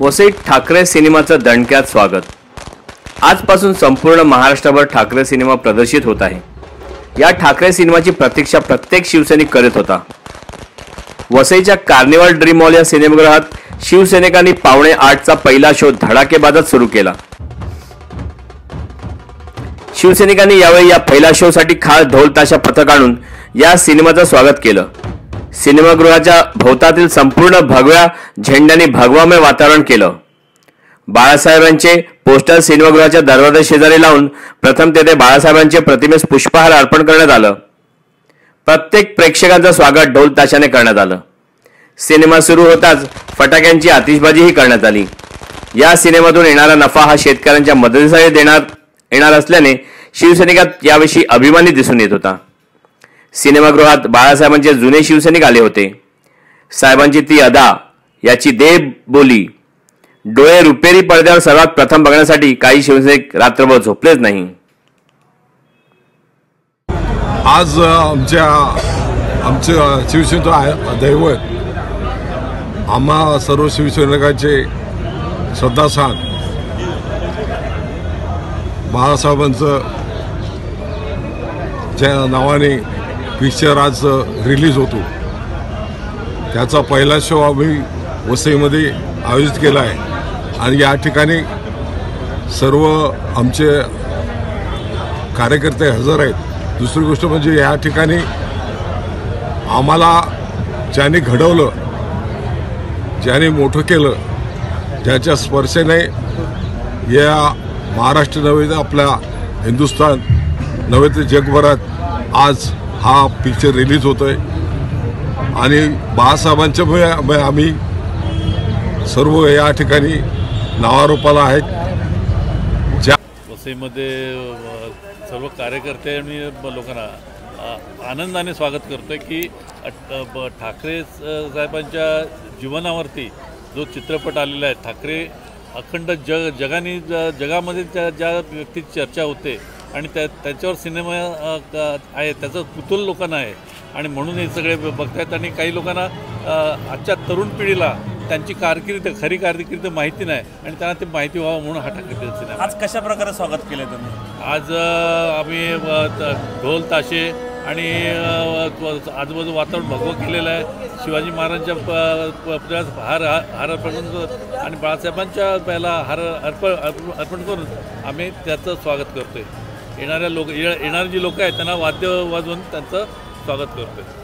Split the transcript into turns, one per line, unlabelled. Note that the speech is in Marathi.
वसईत ठाकरे सिनेमाचं दणक्यात स्वागत. आजपासून संपूर्ण महाराष्ट्रभर ठाकरे सिनेमा प्रदर्शित होत आहे. या ठाकरे सिनेमाची प्रतीक्षा प्रत्येक शिवसैनिक करत होता. वसईच्या कार्निवल ड्रीम मॉल या सिनेमागृहात शिवसैनिकांनी पावणे आठचा पहिला शो धडाकेबाजात सुरू केला. शिवसैनिकांनी यावेळी या पहिल्या शोसाठी खास ढोल ताशा पथक आणून या सिनेमाचं स्वागत केलं. सिनेमागृहाच्या भोवतातील संपूर्ण भगव्या झेंड्याने भगवामय वातावरण केलं. बाळासाहेबांचे पोस्टर सिनेमागृहाच्या दरवाजा शेजारी लावून प्रथम तेथे बाळासाहेबांचे प्रतिमेस पुष्पहार अर्पण करण्यात आलं. प्रत्येक प्रेक्षकांचं स्वागत ढोल ताशाने करण्यात आलं. सिनेमा सुरू होताच फटाक्यांची आतिषबाजीही करण्यात आली. या सिनेमातून येणारा नफा हा शेतकऱ्यांच्या मदतीसाठी देणार येणार असल्याने शिवसैनिकात याविषयी अभिमानी दिसून येत होता. सिनेमागृहात बाळासाहेबांचे जुने शिवसैनिक आले होते. साहेबांची ती अदा याची देव बोली. डोळे रुपेरी पडद्यावर सर्वात प्रथम बघण्यासाठी काही शिवसैनिक रात्रभर झोपलेच नाही.
आज आमच्या आमचं शिवसेनेचं दैवत आम्हा सर्व शिवसैनिकांचे श्रद्धास्थान. बाळासाहेबांचं ज्या नावाने पिक्चर आज रिलीज होतो. त्याचा पहिला शो आम्ही वसईमध्ये आयोजित केला आहे. आणि या ठिकाणी सर्व आमचे कार्यकर्ते हजर आहेत. दुसरी गोष्ट म्हणजे या ठिकाणी आम्हाला ज्याने घडवलं ज्याने मोठं केलं ज्याच्या स्पर्शेने या महाराष्ट्र नव्हे तर आपल्या हिंदुस्थान नव्हे तर जगभरात आज हा पिक्चर रिलीज होतो आहे आणि बाळासाहेबांच्यामुळे आम्ही सर्व या ठिकाणी नावारोपाला आहेत. ज्या
वसईमध्ये सर्व कार्यकर्ते आणि लोकांना आनंदाने स्वागत करतो आहे की ठाकरे साहेबांच्या जीवनावरती जो चित्रपट आलेला आहे ठाकरे अखंड जग जगाने ज जगामध्ये त्या ज्या व्यक्तीची चर्चा होते आणि त्या त्याच्यावर सिनेमा आहे. त्याचं कुतूल लोकांना आहे. आणि म्हणून हे सगळे बघतायत. आणि काही लोकांना आजच्या तरुण पिढीला त्यांची कारकीर्द खरी कारकीर्द माहिती नाही. आणि त्यांना ते माहिती व्हावं म्हणून हा ठाकरे सिनेमा.
आज कशा प्रकारे स्वागत केलं तुम्ही?
आज आम्ही ढोल ताशे आणि आजूबाजू वातावरण भगवं केलेलं आहे. शिवाजी महाराजांच्या पुतळ्यात हार हार अर्पण करून आणि बाळासाहेबांच्या पहिला हार अर्पण अर्पण अर्पण करून आम्ही त्याचं स्वागत करतोय. येणाऱ्या लोक ये- येणारी जी लोक आहेत त्यांना वाद्य वाजवून त्यांचं स्वागत करतोय.